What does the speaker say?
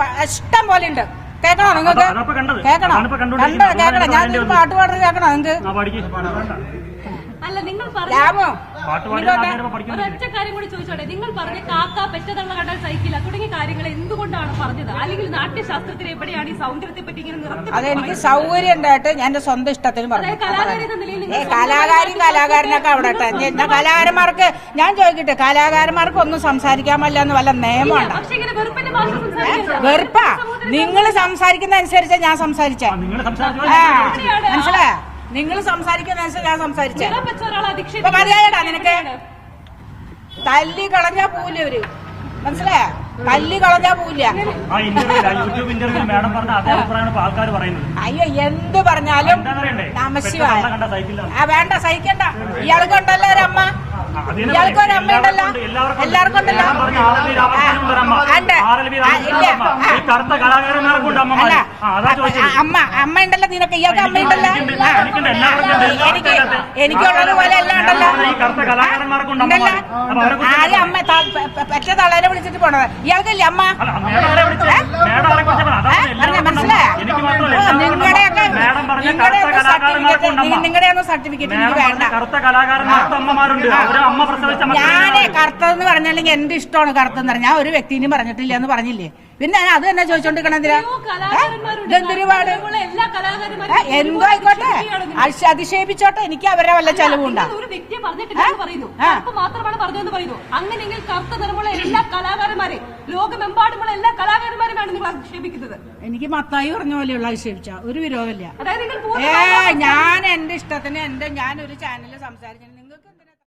വ- ഇഷ്ടം പോലെ ഉണ്ട്. കേക്കണോ നിങ്ങൾക്ക്? കേക്കണോ? കണ്ടോ? കണ്ടുകൊണ്ടിരിക്കുന്നത്. ഞാൻ പാട്ട് പാടുന്നത് കേക്കണോ നിങ്ങൾക്ക്? അല്ല നിങ്ങൾ പറഞ്ഞു ഒരൊറ്റ കാര്യം കൂടി ചോദിച്ചോട്ടെ? നിങ്ങൾ പറഞ്ഞ കാക്ക പെറ്റതള്ള കണ്ടാൽ സഹിക്കില്ല. തുടങ്ങിയ കാര്യങ്ങൾ എന്തുകൊണ്ടാണ് പറഞ്ഞത്? അല്ലെങ്കിൽ നാട്യശാസ്ത്രത്തിൽ എവിടെയാണ് ഈ സൗന്ദര്യത്തെ പറ്റി ഇങ്ങനെ നിറത്തി അതെനിക്ക് സൗകര്യം ഉണ്ടായിട്ട് ഞാൻ എന്റെ സ്വന്തം ഇഷ്ടത്തിന് പറഞ്ഞു. കലാകാരി കലാകാരനൊക്കെ അവിടെ കലാകാരന്മാർക്ക് ഞാൻ ചോദിക്കട്ടെ കലാകാരന്മാർക്ക് ഒന്നും സംസാരിക്കാൻ പറ്റില്ല എന്ന് വല്ല നിയമമാണ്. വെറുപ്പാ? നിങ്ങൾ സംസാരിക്കുന്ന അനുസരിച്ച് ഞാൻ സംസാരിച്ചേ. നിങ്ങൾ സംസാരിച്ചു? മനസ്സിലായോ? നിങ്ങൾ സംസാരിക്കുന്ന വെച്ചാൽ ഞാൻ സംസാരിച്ചേ. മതിയായടാ നിനക്ക്? തല്ലി കളഞ്ഞാ പോവില്ല അവർ? മനസ്സിലായ? തല്ലി കളഞ്ഞാ പോവില്ല ആ ഇന്റർവ്യൂ യൂട്യൂബ് ഇന്റർവ്യൂ മാഡം പറഞ്ഞ അതേ അഭിപ്രായമാണ് ഇപ്പൊ പറയുന്നത്. അയ്യോ എന്ത് പറഞ്ഞാലും നമശിവായ. വേണ്ട സഹിക്കണ്ട. അതിനെ ഇയാൾക്ക് ഒരു അമ്മ ഉണ്ടല്ലോ എല്ലാവർക്കും ഉണ്ട്. എല്ലാവർക്കും ഉണ്ടല്ലോ. അമ്മ. അമ്മ. ഉണ്ടല്ലോ നിനക്ക്. ഇയാൾക്ക് അമ്മ ഉണ്ടല്ലോ. എനിക്ക് എനിക്കുള്ളത് പോലെ എല്ലാം ഉണ്ടല്ലോ. ആദ്യം അമ്മ പെറ്റ തളരെ വിളിച്ചിട്ട് പോണത്. ഇയാൾക്കില്ലേ അമ്മ അല്ല, മേഡം ആരെ വിളിച്ചത്? മേഡം ആരെ കുറിച്ച് പറ. അതാ ഏ? എല്ലാവർക്കും പറഞ്ഞ ഉണ്ട് അമ്മ. മനസ്സിലായോ? എനിക്ക് മാത്രമല്ല ഓ, എല്ലാവർക്കും ഉണ്ട് നിങ്ങളുടെയൊക്കെ അമ്മ. മേഡം പറഞ്ഞ നിങ്ങളുടെയൊക്കെ കറുത്ത കലാകാരന്മാർക്കും ഉണ്ട് അമ്മ. Certificate നിങ്ങളുടെയൊന്നും certificate? മേഡം എനിക്ക് പറഞ്ഞ വേണ്ട. കറുത്ത കലാകാരന്മാർക്ക് അമ്മ പ്രസവിച്ച ഞാനേ കറുത്തതെന്ന് പറഞ്ഞാൽ എന്റെ ഇഷ്ടമാണ് കറുത്തെന്ന് പറഞ്ഞാൽ ഒരു വ്യക്തിനും പറഞ്ഞിട്ടില്ല എന്ന് പറഞ്ഞില്ലേ? പിന്നെ ഞാൻ അത് തന്നെ ചോദിച്ചോണ്ടിരിക്കണം എന്തിനാ എത്രയോ കലാകാരന്മാരുണ്ട്. ഇതെന്തൊരുപാട്? എന്തോ ആയിക്കോട്ടെ? അതിക്ഷേപിച്ചോട്ടെ എനിക്ക് അവരെ വല്ല ചെലവുണ്ടോ ഒരു പറഞ്ഞിട്ടില്ല പറയുന്നു. ആ. കറുപ്പ് മാത്രമാണ് പറഞ്ഞതെന്ന് പറയുന്നു. അങ്ങനെയെങ്കിൽ കറുത്ത നിറമുള്ള എല്ലാ കലാകാരന്മാരെ ലോകമെമ്പാടുമുള്ള എല്ലാ കലാകാരന്മാരുമാണ് നിങ്ങൾ ആക്ഷേപിക്കുന്നത്. എനിക്ക് മത്തായി പറഞ്ഞ പോലെയുള്ള ആക്ഷേപിച്ച. ഒരു വിരോധമില്ല. ഏ ഞാൻ എന്റെ ഇഷ്ടത്തിന് എന്റെ ഞാൻ ഒരു ചാനലിൽ സംസാരിച്ചു